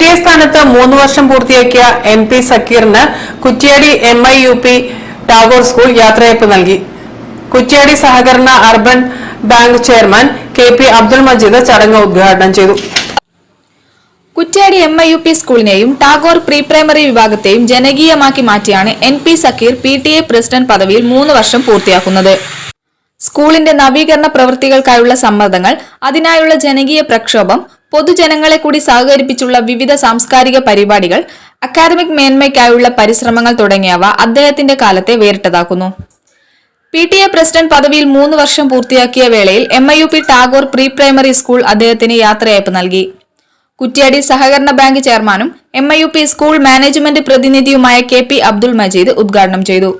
P സ്ഥാനത്ത് മൂന്ന് വർഷം പൂർത്തിയാക്കിയ M P സക്കീറിന് Kuttiady M I U P Tagore school യാത്രയയപ്പ് നൽകി. കുറ്റ്യാടി സഹകരണ urban bank chairman K P Abdul Majeed ചടങ്ങ് ഉദ്ഘാടനം ചെയ്തു. Kuttiady M I U P സ്കൂളിനെയും Tagore pre primary വിഭാഗത്തെയും ജനകീയമാക്കി മാറ്റിയാണ് N P Zakir P T A president പദവിയിൽ മൂന്ന് വർഷം പൂർത്തിയാക്കുന്നത്. സ്കൂളിന്റെ നവീകരണ പ്രവൃത്തികൾക്കായുള്ള സമ്മർദ്ദങ്ങൾ അതിനായുള്ള ജനകീയ പ്രക്ഷോഭം പൊതുജനങ്ങളെ കൂടി സഹകരിപ്പിച്ചുള്ള വിവിധ സാംസ്കാരിക പരിപാടികൾ അക്കാദമിക് മേന്മയ്ക്കായുള്ള പരിശ്രമങ്ങൾ തുടങ്ങിയവ അദ്ദേഹത്തിന്റെ കാലത്തെ വേറിട്ടതാക്കുന്നു. പി ടി എ പ്രസിഡന്റ് പദവിയിൽ മൂന്ന് വർഷം പൂർത്തിയാക്കിയ വേളയിൽ M I U P Tagore pre primary school അദ്ദേഹത്തിന് യാത്രയയപ്പ് നൽകി. കുറ്റ്യാടി സഹകരണ ബാങ്ക് ചെയർമാനും M I U P school management പ്രതിനിധിയുമായ K P Abdul Majeed ഉദ്ഘാടനം ചെയ്തു.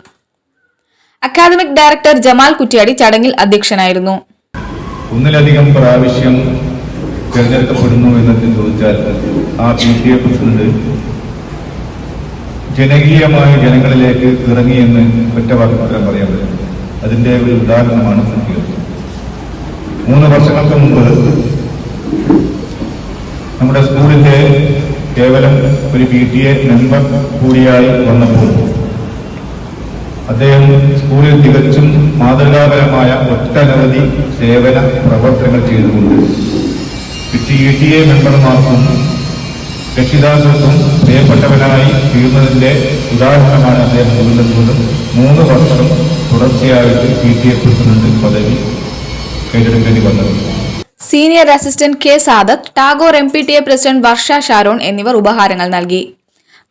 അക്കാദമിക് ഡയറക്ടർ ജമാൽ കുറ്റ്യാടി ചടങ്ങിൽ അധ്യക്ഷനായിരുന്നു. ഒന്നിലധികം പ്രാവശ്യം തിരഞ്ഞെടുക്കപ്പെടുന്നു എന്നൊക്കെ ചോദിച്ചാൽ ആ പി ടി എ പ്രസിഡന്റ് ജനകീയമായ ജനങ്ങളിലേക്ക് ഇറങ്ങിയെന്ന് ഒറ്റ വാക്കുത്തരം പറയാൻ പറ്റും. അതിന്റെ ഒരു ഉദാഹരണമാണ് സത്യം മൂന്ന് വർഷങ്ങൾക്ക് മുമ്പ് നമ്മുടെ സ്കൂളിന്റെ കേവലം ഒരു പി ടി എ മെമ്പർ കൂടിയായി വന്നപ്പോൾ അദ്ദേഹം സ്കൂളിൽ തികച്ചും മാതൃകാപരമായ ഒട്ടനവധി സേവന പ്രവർത്തനങ്ങൾ ചെയ്തുകൊണ്ട് പി ടി എ മെമ്പർമാർക്കും രക്ഷിതാക്കൾക്കും പ്രിയപ്പെട്ടവനായി തീർന്നതിന്റെ ഉദാഹരണമാണ് അദ്ദേഹം കൊണ്ടുവന്നത് മൂന്ന് വർഷം തുടർച്ചയായിട്ട് പി ടി എ പ്രസിഡന്റ് പദവി ഏറ്റെടുക്കേണ്ടി വന്നത്. Senior assistant K Sadath Tagore M P T A president Varsha Sharon എന്നിവർ ഉപഹാരങ്ങൾ നൽകി.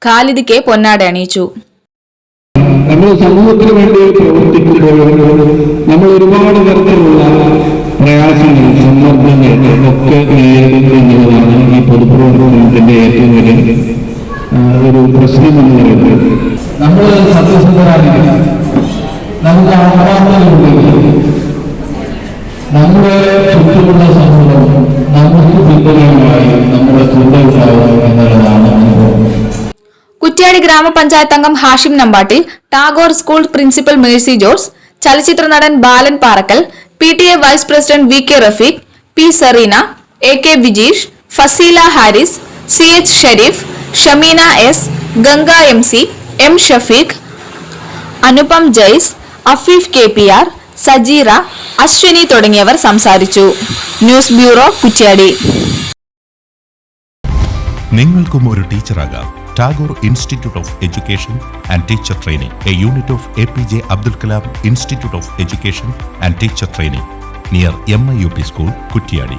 ഖാലിദ് കെ പൊന്നാട അണിയിച്ചു. നമ്മൾ സമൂഹത്തിന് വേണ്ടി പ്രവർത്തിക്കുമ്പോൾ നമ്മൾ ഒരുപാട് തരത്തിലുള്ള പ്രയാസങ്ങൾ സമ്മർദ്ദങ്ങൾ ഒക്കെ നേരിടുന്നു ഈ പൊതുപ്രവർത്തനത്തിന്റെ ഏറ്റവും വലിയ ഒരു പ്രശ്നം എന്ന് പറയുന്നത് നമ്മൾ സത്യസന്ധരായിരിക്കണം നമുക്ക് ആത്മാർത്ഥതയുണ്ടെങ്കിൽ നമ്മുടെ ചുറ്റുമുള്ള സമൂഹം നമുക്ക് പിന്തുണയുമായി നമ്മുടെ കൂടെ എന്നുള്ളതാണ് കുറ്റ്യാടി ഗ്രാമപഞ്ചായത്ത് അംഗം Hashim Nambattil Tagore school principal Mercy George ചലച്ചിത്ര നടൻ Balan Parakkal P T A vice president V K Rafeeq P Sareena A K Vijeesh Faseela Haris C H Shareef Shameena S Ganga M C M Shafeeq Anupam Jais Afeef K P R Sajeera Ashwini തുടങ്ങിയവർ സംസാരിച്ചു. News bureau Kuttiadi നിങ്ങൾക്കും ഒരു ടീച്ചറാകാം. Tagore institute of education and teacher training a unit of A P J Abdul Kalam institute of education and teacher training near M I U P school Kuttiadi